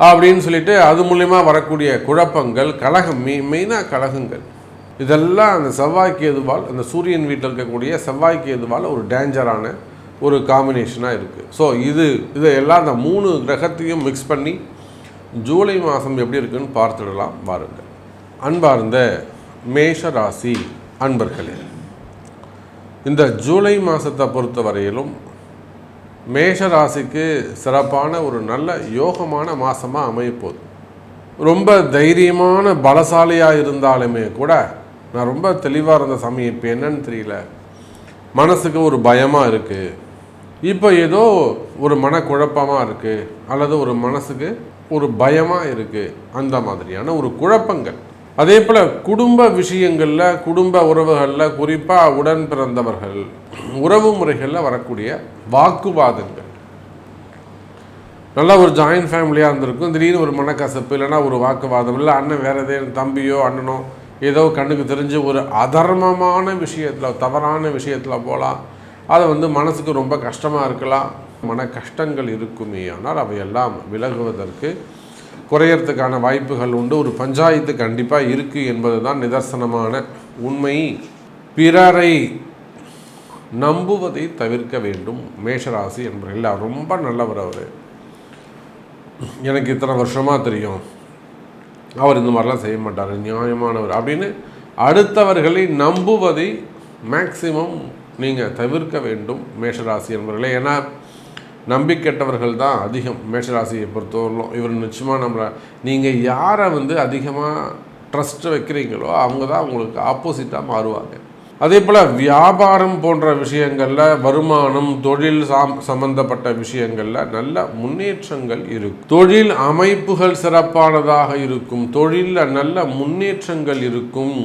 அப்படின்னு சொல்லிட்டு அது மூலயமா வரக்கூடிய குழப்பங்கள் கழகம் மெய் மெயினாக கழகங்கள் இதெல்லாம் அந்த செவ்வாய்க்கு எதுவால் அந்த சூரியன் வீட்டில் இருக்கக்கூடிய செவ்வாய்க்கு எதுவால் ஒரு டேஞ்சரான ஒரு காம்பினேஷனாக இருக்குது ஸோ இது இதையெல்லாம் அந்த மூணு கிரகத்தையும் மிக்ஸ் பண்ணி ஜூலை மாதம் எப்படி இருக்குன்னு பார்த்துடலாம். பாருங்கள் அன்பார்ந்த மேஷ ராசி அன்பர்களே இந்த ஜூலை மாதத்தை பொறுத்த வரையிலும் மேஷ ராசிக்கு சிறப்பான ஒரு நல்ல யோகமான மாதமாக அமையப்போகுது. ரொம்ப தைரியமான பலசாலியாக இருந்தாலுமே கூட நான் ரொம்ப தெளிவாக இருந்த சமயம் இப்போ என்னன்னு தெரியல. மனசுக்கு ஒரு பயமாக இருக்குது இப்போ ஏதோ ஒரு மனக்குழப்பமாக இருக்குது அல்லது ஒரு மனசுக்கு ஒரு பயமாக இருக்குது அந்த மாதிரியான ஒரு குழப்பங்கள். அதே போல் குடும்ப விஷயங்களில் குடும்ப உறவுகளில் குறிப்பாக உடன் பிறந்தவர்கள் உறவு முறைகளில் வரக்கூடிய வாக்குவாதங்கள். நல்லா ஒரு ஜாயின்ட் ஃபேமிலியாக இருந்திருக்கும். திடீர்னு ஒரு மனக்கசப்பு இல்லைன்னா ஒரு வாக்குவாதம் இல்லை அண்ணன் வேறு எதே தம்பியோ அண்ணனோ ஏதோ கண்ணுக்கு தெரிஞ்சு ஒரு அதர்மமான விஷயத்தில் தவறான விஷயத்தில் போகலாம் அதை வந்து மனசுக்கு ரொம்ப கஷ்டமாக இருக்கலாம். மன கஷ்டங்கள் இருக்குமே ஆனால் அவையெல்லாம் விலகுவதற்கு குறையறதுக்கான வாய்ப்புகள் உண்டு. ஒரு பஞ்சாயத்து கண்டிப்பாக இருக்குது என்பது தான் நிதர்சனமான உண்மை. பிறரை நம்புவதை தவிர்க்க வேண்டும். மேஷராசி என்பவர்கள் ரொம்ப நல்லவர் அவர். எனக்கு இத்தனை வருஷமாக தெரியும். அவர் இந்த மாதிரிலாம் செய்ய மாட்டார். நியாயமானவர். அப்படின்னு அடுத்தவர்களை நம்புவதை மேக்சிமம் நீங்கள் தவிர்க்க வேண்டும். மேஷராசி என்பவர்களே ஏன்னா நம்பிக்கெட்டவர்கள் தான் அதிகம் மேஷராசியை பொறுத்தவரையிலும். இவர் நிச்சயமாக நம்மளை நீங்கள் யாரை வந்து அதிகமாக ட்ரஸ்ட் வைக்கிறீங்களோ அவங்க தான் உங்களுக்கு ஆப்போசிட்டாக மாறுவாங்க. அதே போல் வியாபாரம் போன்ற விஷயங்களில் வருமானம் தொழில் சாம் சம்பந்தப்பட்ட விஷயங்களில் நல்ல முன்னேற்றங்கள் இருக்கும் தொழில் அமைப்புகள் சிறப்பானதாக இருக்கும் தொழிலில் நல்ல முன்னேற்றங்கள் இருக்கும்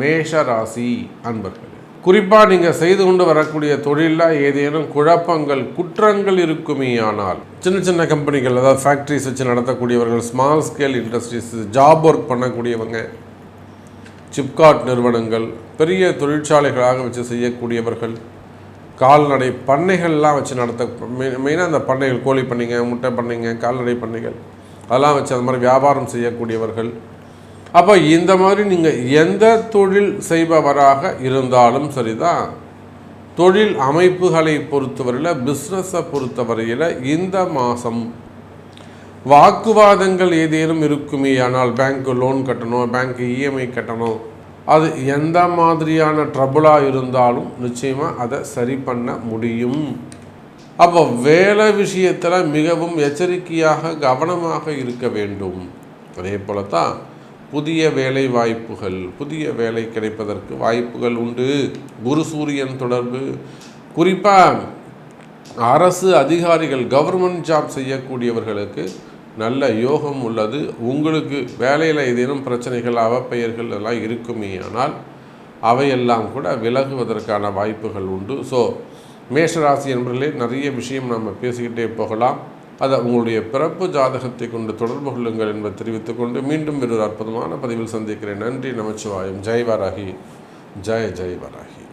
மேஷ ராசி அன்பர்கள். குறிப்பாக நீங்கள் செய்து கொண்டு வரக்கூடிய தொழிலில் ஏதேனும் குழப்பங்கள் குற்றங்கள் இருக்குமே ஆனால் சின்ன சின்ன கம்பெனிகள் அதாவது ஃபேக்ட்ரிஸ் வச்சு நடத்தக்கூடியவர்கள் small scale industries job work பண்ணக்கூடியவங்க சிப்காட் நிறுவனங்கள் பெரிய தொழிற்சாலைகளாக வச்சு செய்யக்கூடியவர்கள் கால்நடை பண்ணைகள்லாம் வச்சு நடத்த மெயினாக அந்த பண்ணைகள் கோழி பண்ணைங்க முட்டை பண்ணைங்க கால்நடை பண்ணைகள் அதெல்லாம் வச்சு அந்த மாதிரி வியாபாரம் செய்யக்கூடியவர்கள் அப்போ இந்த மாதிரி நீங்கள் எந்த தொழில் செய்பவராக இருந்தாலும் சரிதான். தொழில் அமைப்புகளை பொறுத்தவரையில் பிஸ்னஸை பொறுத்தவரையில் இந்த மாதம் வாக்குவாதங்கள் ஏதேனும் இருக்குமே ஆனால் பேங்க்கு லோன் கட்டணும் பேங்க்கு இஎம்ஐ கட்டணும் அது எந்த மாதிரியான ட்ரபுளாக இருந்தாலும் நிச்சயமாக அதை சரி பண்ண முடியும். அப்போ வேலை விஷயத்தில் மிகவும் எச்சரிக்கையாக கவனமாக இருக்க வேண்டும். அதே போல தான் புதிய வேலை வாய்ப்புகள் புதிய வேலை கிடைப்பதற்கு வாய்ப்புகள் உண்டு. குரு சூரியன் தொடர்பு. குறிப்பாக அரசு அதிகாரிகள் கவர்மெண்ட் ஜாப் செய்யக்கூடியவர்களுக்கு நல்ல யோகம் உள்ளது. உங்களுக்கு வேலையில் ஏதேனும் பிரச்சனைகள் அவப்பெயர்கள் எல்லாம் இருக்குமே ஆனால் அவையெல்லாம் கூட விலகுவதற்கான வாய்ப்புகள் உண்டு. ஸோ மேஷராசி என்பதிலே நிறைய விஷயம் நம்ம பேசிக்கிட்டே போகலாம். அதை உங்களுடைய பிறப்பு ஜாதகத்தை கொண்டு தொடர்பு கொள்ளுங்கள் என்பதை தெரிவித்துக்கொண்டு மீண்டும் ஒரு அற்புதமான பதிவில் சந்திக்கிறேன். நன்றி நமச்சிவாயம். ஜெய் வராகி ஜெய ஜெய் வராகி